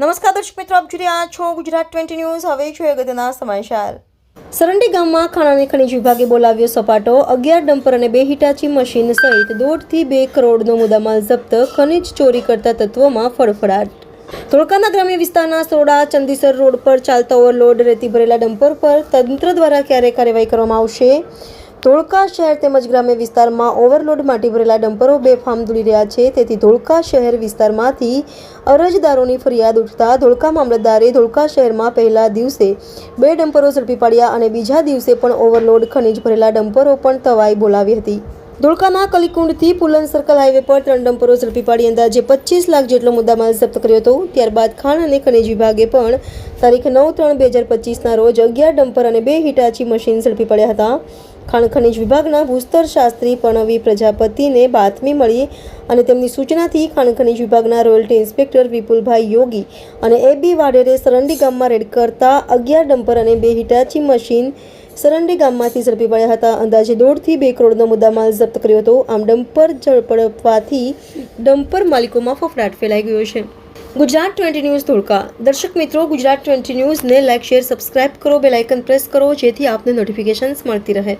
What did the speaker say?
નમસ્કાર દર્શક મિત્રો, આપ જોઈ રહ્યા છો ગુજરાત ટ્વેન્ટી ન્યૂઝ. હવે જોઈએ અગત્યના સમાચાર. સરંડી ગામમાં ખાણાને ખનીજ વિભાગે બોલાવ્યો સપાટો, અગિયાર ડમ્પર અને બે હિટાચી મશીન સહિત દોઢથી બે કરોડનો મુદ્દામાલ જપ્ત, ખનીજ ચોરી કરતા તત્વોમાં ફડફડાટ ધોળકાના ગ્રામ્ય વિસ્તારના સોડા ચંદીસર રોડ પર ચાલતા ઓવરલોડ, રેતી ભરેલા ડમ્પર પર તંત્ર દ્વારા ક્યારે કાર્યવાહી કરવામાં આવશે? ધોળકા શહેર તેમજ ગ્રામ્ય વિસ્તારમાં ઓવરલોડ માટી ભરેલા ડમ્પરો બેફામ દોડી રહ્યા છે. તેથી ધોળકા શહેર વિસ્તારમાંથી અરજદારોની ફરિયાદ ઉઠતા ધોળકા મામલતદારે ધોળકા શહેરમાં પહેલા દિવસે બે ડમ્પરો ઝડપી પાડ્યા અને બીજા દિવસે પણ ઓવરલોડ ખનીજ ભરેલા ડમ્પરો પણ તવાઈ બોલાવી હતી. ધોળકાના કલીકુંડથી પુલન સર્કલ હાઈવે પર ત્રણ ડમ્પરો ઝડપી પાડી અંદાજે પચીસ લાખ જેટલો મુદ્દામાલ જપ્ત કર્યો હતો. ત્યારબાદ ખાણ અને ખનીજ વિભાગે પણ તારીખ નવ ત્રણ બે હજાર પચીસના રોજ અગિયાર ડમ્પર અને બે હિટાચી મશીન ઝડપી પડ્યા હતા. ખાણ ખનિજ વિભાગના ભૂસ્તર શાસ્ત્રી પ્રણવી પ્રજાપતિને બાતમી મળી અને તેમની સૂચનાથી ખાણ ખનિજ વિભાગના રોયલ્ટી ઇન્સ્પેક્ટર વિપુલભાઈ યોગી અને એ બી વાડેરે સરંડી ગામમાં રેડ કરતા અગિયાર ડમ્પર અને બે હિટાચી મશીન સરંડી ગામમાંથી ઝડપી પડ્યા હતા. અંદાજે દોઢથી બે કરોડનો મુદ્દામાલ જપ્ત કર્યો હતો. આમ ડમ્પર ઝડપડવાથી ડમ્પર માલિકોમાં ફફડાટ ફેલાઈ ગયો છે. Gujarat twenty news Dholka. દર્શક મિત્રો, ગુજરાત ટ્વેન્ટી ન્યૂઝને લાઇક શેર, સબસ્ક્રાઇબ કરો. બેલ આઇકન પ્રેસ કરો, જેથી આપને નોટિફિકેશન્સ મળતી રહે.